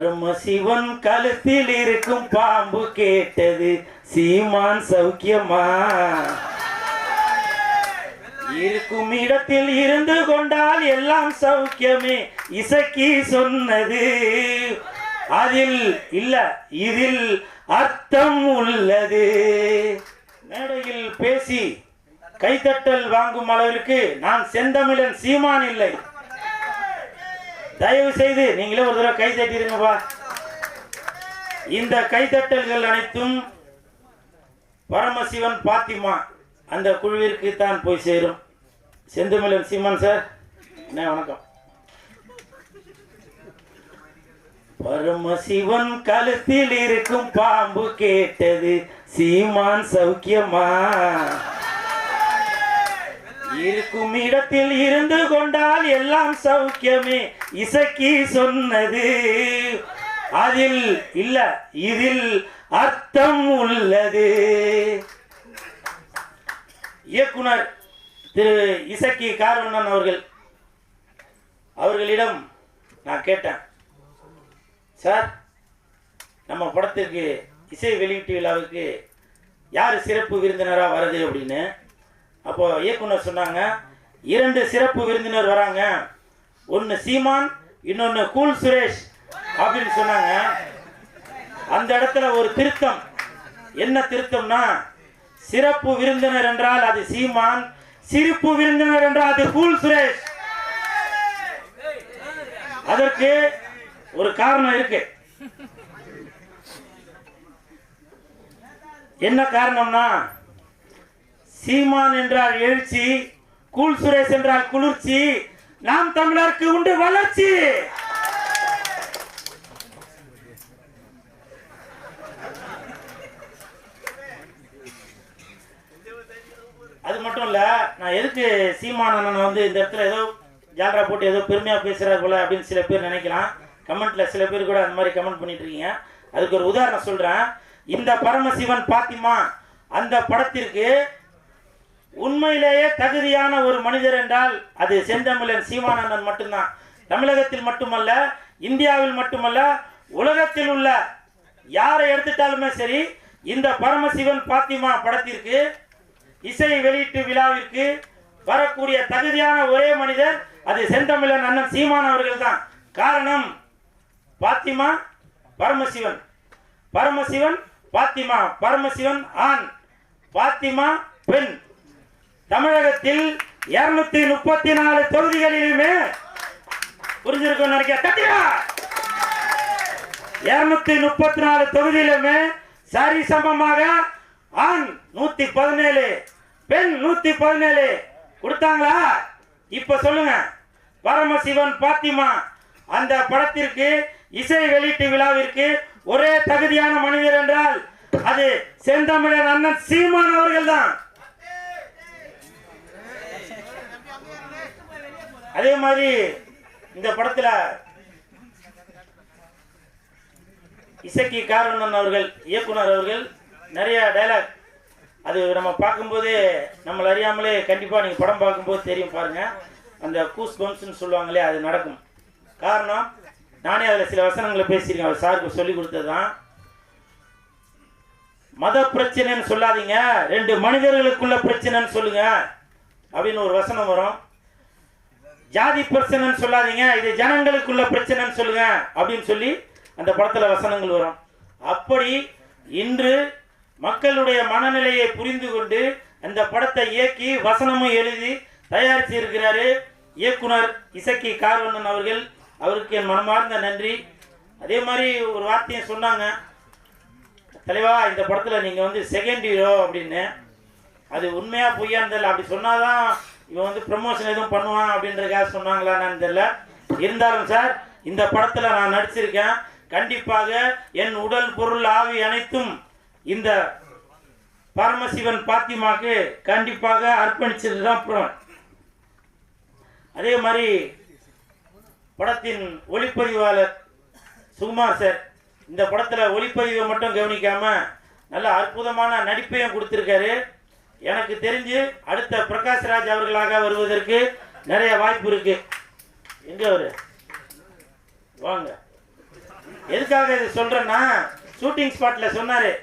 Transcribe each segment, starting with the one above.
பரமசிவன் கழுத்தில் இருக்கும் பாம்பு கேட்டது சீமான் சௌக்கியமா? இருக்கும் இடத்தில் இருந்து கொண்டால் எல்லாம் சௌக்கியமே இசக்கி சொன்னது. அதில் இல்ல இதில் அர்த்தம் உள்ளது. மேடையில் பேசி கைத்தட்டல் வாங்கும் அளவிற்கு நான் செந்தமிழன் சீமான் இல்லை. தயவு செய்து நீங்களே ஒரு தடவை கை தட்டிருங்கப்பா. இந்த கைத்தட்டல்கள் அனைத்தும் பரமசிவன் பாத்திமா அந்த குழுவிற்கு தான் போய் சேரும். செந்தமிழன் சீமான் சார் என்ன வணக்கம். பரமசிவன் கழுத்தில் இருக்கும் பாம்பு கேட்டது சீமான் சௌக்கியமா? இருக்கும் இடத்தில் இருந்து கொண்டால் எல்லாம் சௌக்கியமே. இசக்கி சொன்னது. அதில் இல்ல இதில் அர்த்தம் உள்ளது. இயக்குனர் திரு இசக்கி காரவண்ணன் அவர்கள் அவர்களிடம் நான் கேட்டேன். சார் நம்ம படத்திற்கு இசை வெளியீட்டு விழாவுக்கு யார் சிறப்பு விருந்தினராக வருது அப்படின்னு? அப்போ இயக்குனர் சொன்னாங்க இரண்டு சிறப்பு விருந்தினர் வராங்க. ஒன்று சீமான் இன்னொன்று கூல் சுரேஷ் அப்படின்னு சொன்னாங்க. அந்த இடத்துல ஒரு திருத்தம். என்ன திருத்தம்னா சிறப்பு விருந்தினர் என்றால் அது சீமான் சிரிப்பு விருந்தினர் என்றால் அது கூல் சுரேஷ். அதற்கு ஒரு காரணம் இருக்கு. என்ன காரணம்னா சீமான் என்றால் எழுச்சி கூல் சுரேஷ் என்றால் குளிர்ச்சி நாம் தமிழருக்கு உண்டு வளர்ச்சி. அது மட்டும் இல்ல நான் எதுக்கு சீமான் அண்ணனை வந்து இந்த இடத்துல ஏதோ ஜாலரா போட்டு ஏதோ பெருமையா பேசுறாரு போல அப்படின்னு சில பேர் நினைக்கலாம். கமெண்ட்ல சில பேர் கூட அந்த மாதிரி கமெண்ட் பண்ணிட்டு இருக்கீங்க. அதுக்கு ஒரு உதாரணம் சொல்றேன். இந்த பரமசிவன் பாத்திமா அந்த படத்திற்கு உண்மையிலேயே தகுதியான ஒரு மனிதர் என்றால் அது செந்தமிழன் சீமானந்தன் மட்டும்தான். தமிழகத்தில் மட்டுமல்ல இந்தியாவில் மட்டுமல்ல உலகத்தில் உள்ள யாரை எடுத்துட்டாலுமே சரி இந்த பரமசிவன் பாத்திமா படத்திற்கு இசை வெளியீட்டு விழாவிற்கு வரக்கூடிய தகுதியான ஒரே மனிதர் அது செந்தமிழன் அண்ணன் சீமான் அவர்கள் தான் காரணம் பாத்திமா பரமசிவன். பரமசிவன் பாத்திமா பரமசிவன் ஆண். பாத்திமா பெண். தமிழகத்தில் இருநூத்தி முப்பத்தி நாலு தொகுதிகளிலுமே புரிஞ்சிருக்கும் இருநூத்தி முப்பத்தி நாலு தொகுதியிலுமே சரி சமமாக ஆண் நூத்தி பதினேழு பெண் நூத்தி பதினேழு கொடுத்தாங்களா? இப்ப சொல்லுங்க. பரமசிவன் பாத்திமா அந்த படத்திற்கு இசை வெளியீட்டு விழாவிற்கு ஒரே தகுதியான மனிதர் என்றால் அது செந்தமிழன் அண்ணன் சீமான் அவர்கள் தான் அதே மாதிரி இந்த படத்துல இசக்கி காரணன் அவர்கள் இயக்குனர் அவர்கள் நிறைய டைலாக் அது நம்ம பார்க்கும்போது நம்மளை அறியாமலே கண்டிப்பாக நீங்கள் படம் பார்க்கும்போது தெரியும் பாருங்க. அந்த கூஸ் பம்ப்ஸ்னு சொல்லுவாங்களே அது நடக்கும். காரணம் நானே அதில் சில வசனங்களை பேசியிருக்கேன். அவர் சாருக்கு சொல்லி கொடுத்தது தான் மத பிரச்சனைன்னு சொல்லாதீங்க. ரெண்டு மனிதர்களுக்குள்ள பிரச்சனைன்னு சொல்லுங்க. அப்படின்னு ஒரு வசனம் வரும். ஜாதி பிரச்சனைன்னு சொல்லாதீங்க இது ஜனங்களுக்குள்ள பிரச்சனைன்னு சொல்லுங்க அப்படின்னு சொல்லி அந்த படத்துல வசனங்கள் வரும். அப்படி இன்று மக்களுடைய மனநிலையை புரிந்து கொண்டு அந்த படத்தை இயக்கி வசனமும் எழுதி தயாரித்து இருக்கிறாரு இயக்குனர் இசக்கி கார்வண்ணன் அவர்கள். அவருக்கு என் மனமார்ந்த நன்றி. அதே மாதிரி ஒரு வார்த்தையும் சொன்னாங்க. தலைவா இந்த படத்தில் நீங்கள் வந்து செகண்ட் ஹீரோ அப்படின்னு. அது உண்மையா பொய்யா தெரியல. அப்படி சொன்னாதான் இவன் வந்து ப்ரமோஷன் எதுவும் பண்ணுவான் அப்படின்றதுக்காக சொன்னாங்களான்னு தெரியல. இருந்தாலும் சார் இந்த படத்தில் நான் நடிச்சிருக்கேன். கண்டிப்பாக என் உடல் பொருள் ஆவி அனைத்தும் இந்த பரமசிவன் பாத்திமாக்கு கண்டிப்பாக அர்ப்பணிச்சது தான் அதே மாதிரி படத்தின் ஒளிப்பதிவாளர் சுகுமார் சார் இந்த படத்தில் ஒளிப்பதிவை மட்டும் கவனிக்காமல் நல்ல அற்புதமான நடிப்பையும் கொடுத்துருக்காரு. எனக்கு தெரிஞ்சு அடுத்த பிரகாஷ் ராஜ் அவர்களாக வருவதற்கு நிறைய வாய்ப்பு இருக்கு. எங்க அவரு? வாங்க. எதுக்காக இதை சொல்றேன்னா ஷூட்டிங் ஸ்பாட்ல சொன்னாரு.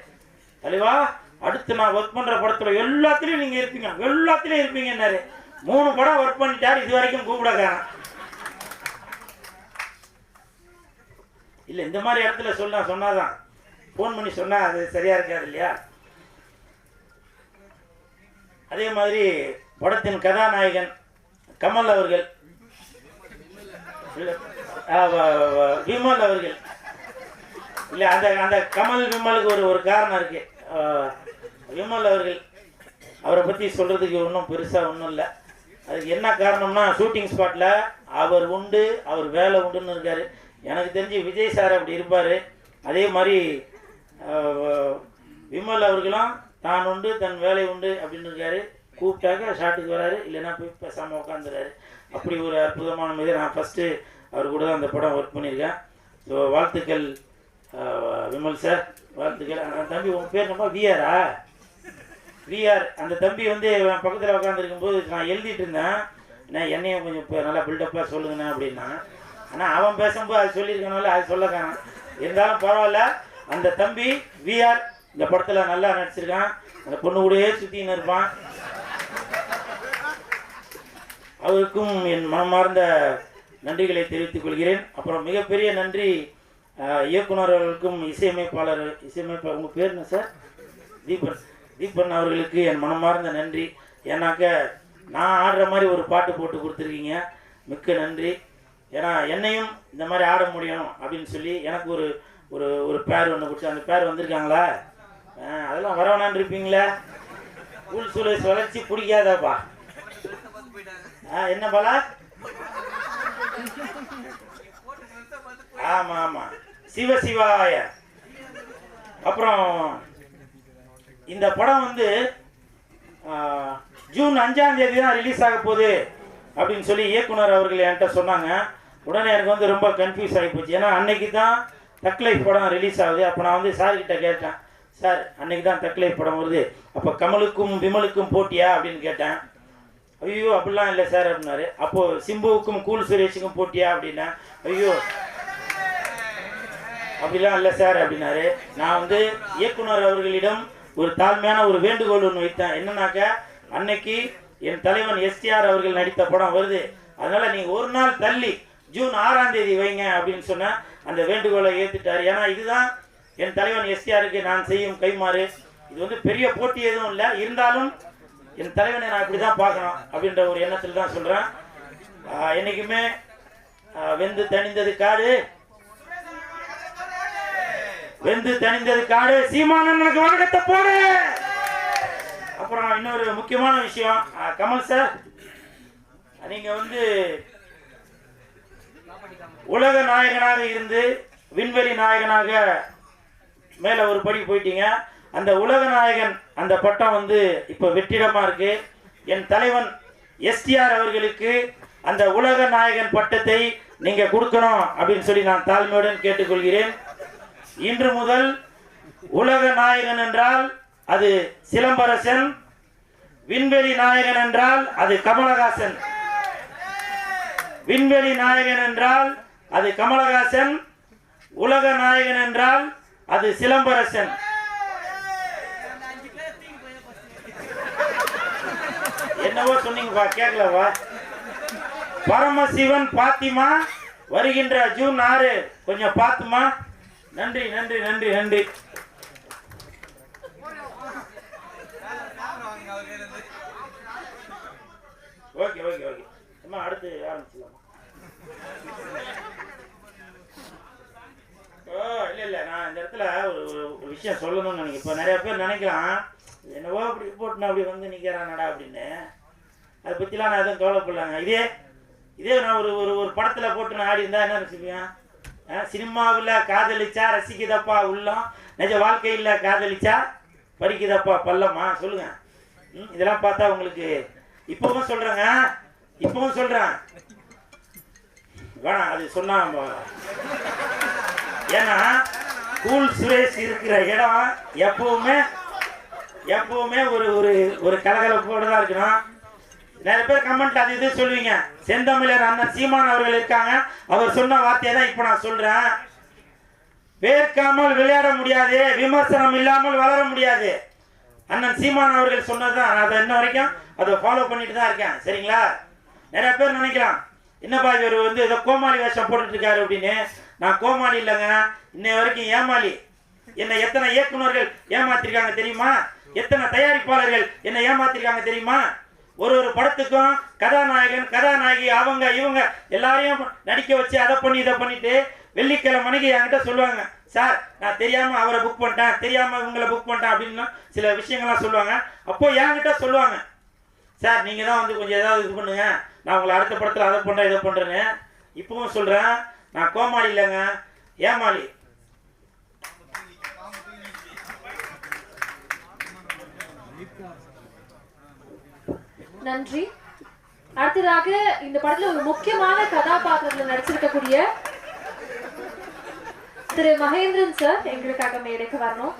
தலைவா அடுத்து நான் ஒர்க் பண்ற படத்துல எல்லாத்துலயும் நீங்க இருப்பீங்க. எல்லாத்துலயும் இருப்பீங்கன்னாரு. மூணு படம் ஒர்க் பண்ணிட்டாரு இது வரைக்கும் கூப்பிடக்காரன். இல்ல இந்த மாதிரி இடத்துல சொன்னா சொன்னாதான். ஃபோன் பண்ணி சொன்னா அது சரியா இருக்காது இல்லையா? அதே மாதிரி படத்தின் கதாநாயகன் கமல் அவர்கள். விமல் அவர்கள். இல்லை அந்த அந்த கமல் விமலுக்கு ஒரு ஒரு காரணம் இருக்கு. விமல் அவர்கள் அவரை பற்றி சொல்கிறதுக்கு ஒன்றும் பெருசாக ஒன்றும் இல்லை. அதுக்கு என்ன காரணம்னா ஷூட்டிங் ஸ்பாட்டில் அவர் உண்டு அவர் வேலை உண்டுன்னு இருக்கார். எனக்கு தெரிஞ்சு விஜய் சார் அப்படி இருப்பார். அதே மாதிரி விமல் அவர்களும் தான் உண்டு தன் வேலை உண்டு அப்படின்னு இருக்காரு. கூப்பிட்டாக்க ஷாட்டுக்கு வராரு இல்லைன்னா போய் பேசாமல் உட்காந்துறாரு அப்படி ஒரு அற்புதமான மீது நான் ஃபஸ்ட்டு அவர் கூட தான் அந்த படம் ஒர்க் பண்ணியிருக்கேன். ஸோ வாழ்த்துக்கள் விமல் சார் வாழ்த்துக்கள். அந்த தம்பி உன் பேர் நம்ம விஆரா விஆர் அந்த தம்பி வந்து என் பக்கத்தில் உட்காந்துருக்கும் போது நான் எழுதிட்டு இருந்தேன். நான் என்னையும் கொஞ்சம் இப்போ நல்லா பில்டப்பாக சொல்லுங்கண்ணா அப்படின்னா. ஆனால் அவன் பேசும்போது அது சொல்லியிருக்கனால அது சொல்ல இருந்தாலும் பரவாயில்ல. அந்த தம்பி விஆர் இந்த படத்தில் நல்லா நடிச்சிருக்கான். அந்த பொண்ணு கூடயே சுற்றின்னு இருப்பான். அவருக்கும் என் மனமார்ந்த நன்றிகளை தெரிவித்துக் கொள்கிறேன். அப்புறம் மிகப்பெரிய நன்றி இயக்குனர் அவர்களுக்கும் இசையமைப்பாளர் இசையமைப்பாளர் உங்கள் பேர் என்ன சார்? தீபன். தீபன் அவர்களுக்கு என் மனமார்ந்த நன்றி. ஏன்னாக்க நான் ஆடுற மாதிரி ஒரு பாட்டு போட்டு கொடுத்துருக்கீங்க. மிக்க நன்றி. ஏன்னா என்னையும் இந்த மாதிரி ஆட முடியும் அப்படின்னு சொல்லி எனக்கு ஒரு ஒரு ஒரு பேர் ஒன்று கொடுத்து அந்த பேர் வந்திருக்காங்களா? அதெல்லாம் வரவேணான்னு இருப்பீங்களே? உள் சூழல் வளர்ச்சி பிடிக்காதாப்பா. ஆ என்ன பாலா? ஆமா ஆமா. சிவ சிவாய. அப்புறம் இந்த படம் வந்து ஜூன் அஞ்சாம் தேதி தான் ரிலீஸ் ஆக போகுது அப்படின்னு சொல்லி இயக்குனர் அவர்கள் என்கிட்ட சொன்னாங்க. உடனே எனக்கு வந்து ரொம்ப கன்ஃபியூஸ் ஆகி போச்சு. ஏன்னா அன்னைக்கு தான் தக்லைஃப் படம் ரிலீஸ் ஆகுது. அப்போ நான் வந்து சார்கிட்ட கேட்டேன். சார் அன்னைக்கு தான் தக்லைஃப் படம் வருது. அப்போ கமலுக்கும் விமலுக்கும் போட்டியா அப்படின்னு கேட்டேன். ஐயோ அப்படிலாம் இல்லை சார் அப்படின்னாரு. அப்போ சிம்புவுக்கும் கூல் சுரேஷுக்கும் போட்டியா அப்படின்னா ஐயோ. அப்படிலாம் இல்லை சார் அப்படின்னாரு. நான் வந்து இயக்குனர் அவர்களிடம் ஒரு தாழ்மையான ஒரு வேண்டுகோள் ஒன்று வைத்தேன். என்னன்னாக்க அன்னைக்கு என் தலைவன் எஸ்டிஆர் அவர்கள் நடித்த படம் வருது. அதனால நீங்கள் ஒரு நாள் தள்ளி ஜூன் ஆறாம் தேதி வைங்க அப்படின்னு சொன்ன அந்த வேண்டுகோளை ஏற்றுட்டார் ஏன்னா இதுதான் என் தலைவன் எஸ்டிஆருக்கு நான் செய்யும் கைமாறு இது வந்து பெரிய போட்டி எதுவும் இல்லை. இருந்தாலும் என் தலைவனை நான் இப்படி தான் பார்க்கணும் அப்படின்ற ஒரு எண்ணத்தில் தான் சொல்கிறேன் என்றைக்குமே வெந்து தணிந்தது காடு. வெந்து தணிந்தது காடு. சீமானனுக்கு வணக்கத்தை போடு. அப்புறம் இன்னொரு முக்கியமான விஷயம். கமல் சார் நீங்கள் வந்து உலக நாயகனாக இருந்து விண்வெளி நாயகனாக மேல ஒரு படி போயிட்டீங்க. அந்த உலக நாயகன் அந்த பட்டம் வந்து இப்போ வெற்றிடமா இருக்கு. என் தலைவன் எஸ்டிஆர் அவர்களுக்கு அந்த உலக நாயகன் பட்டத்தை நீங்க கொடுக்கணும் அப்படின்னு சொல்லி நான் தாழ்மையுடன் கேட்டுக்கொள்கிறேன். இன்று முதல் உலக நாயகன் என்றால் அது சிலம்பரசன் விண்வெளி நாயகன் என்றால் அது கமலஹாசன். விண்வெளி நாயகன் என்றால் அது கமலஹாசன் உலக நாயகன் என்றால் அது சிலம்பரசன். என்னவோ சொன்னீங்கப்பா கேட்கலவா பரமசிவன் பாத்திமா வருகின்ற ஜூன் ஆறு. கொஞ்சம் பார்த்துமா நன்றி நன்றி நன்றி நன்றி. Okay okay okay. அம்மா அடுத்து ஆரம்பிச்சிடலாமா இல்லை இல்லை நான் இந்த இடத்துல ஒரு ஒரு- விஷயம் சொல்லணும்னு நினைக்கிறேன். இப்போ நிறைய பேர் நினைக்கலாம் என்னவோ அப்படி போட்டுனா அப்படி வந்து நிற்கிறானடா அப்படின்னு. அதை பற்றிலாம் நான் எதுவும் கவலைப்படலாங்க. இதே இதே நான் ஒரு ஒரு ஒரு படத்தில் போட்டு நான் ஆடி இருந்தால் என்ன நினச்சிப்பேன் சினிமாவில் காதலிச்சா ரசிக்குதப்பா உள்ளம் நிஜ வாழ்க்கையில் காதலிச்சா பறிக்குதப்பா பல்லம்மா சொல்லுங்க. ம், இதெல்லாம் பார்த்தா உங்களுக்கு இப்பவும் சொல்கிறேங்க இப்பவும் சொல்கிறேன் வேணாம் அது சொன்னா ஏன்னா கூல் சுரேஷ் இருக்கிற இடம் எப்பவுமே எப்பவுமே ஒரு ஒரு ஒரு கலகலப்போடு தான் இருக்கணும். நிறைய பேர் கமெண்ட் அது இது சொல்லுவீங்க. செந்தமிழர் அண்ணன் சீமான் அவர்கள் இருக்காங்க. அவர் சொன்ன வார்த்தையை தான் இப்போ நான் சொல்றேன். வேர்க்காமல் விளையாட முடியாது. விமர்சனம் இல்லாமல் வளர முடியாது. அண்ணன் சீமான் அவர்கள் சொன்னதுதான். நான் அதை இன்ன வரைக்கும் அதை ஃபாலோ பண்ணிட்டு தான் இருக்கேன். சரிங்களா? நிறைய பேர் நினைக்கலாம். என்னப்பா இவர் வந்து ஏதோ கோமாளி வேஷம் போட்டுட்டு இருக்காரு அப்படின்னு. நான் கோமாளி இல்லைங்க. இன்னை வரைக்கும் ஏமாளி. என்னை எத்தனை இயக்குனர்கள் ஏமாத்திருக்காங்க தெரியுமா? எத்தனை தயாரிப்பாளர்கள் என்னை ஏமாத்திருக்காங்க தெரியுமா? ஒரு ஒரு படத்துக்கும் கதாநாயகன் கதாநாயகி அவங்க இவங்க எல்லாரையும் நடிக்க வச்சு அதை பண்ணி இதை பண்ணிட்டு வெள்ளிக்கிழமை மணிக்கு என்கிட்ட சொல்லுவாங்க சார் நான் தெரியாம அவரை புக் பண்ணிட்டேன் தெரியாம இவங்களை புக் பண்ணிட்டேன் அப்படின்னு சில விஷயங்கள்லாம் சொல்லுவாங்க. அப்போ என்கிட்ட சொல்லுவாங்க சார் நீங்க தான் வந்து கொஞ்சம் ஏதாவது இது பண்ணுங்க. நான் உங்களை அடுத்த படத்தில் அதை பண்றேன் இதை பண்றேன்னு. இப்பவும் சொல்றேன் நான் கோமாளி இல்லைங்க. ஏமாளி நன்றி. அடுத்ததாக இந்த படத்துல ஒரு முக்கியமான கதாபாத்திரத்துல நடிச்சிருக்கக்கூடிய திரு மகேந்திரன் சார் எங்களுக்காக மேடைக்கு வரணும்.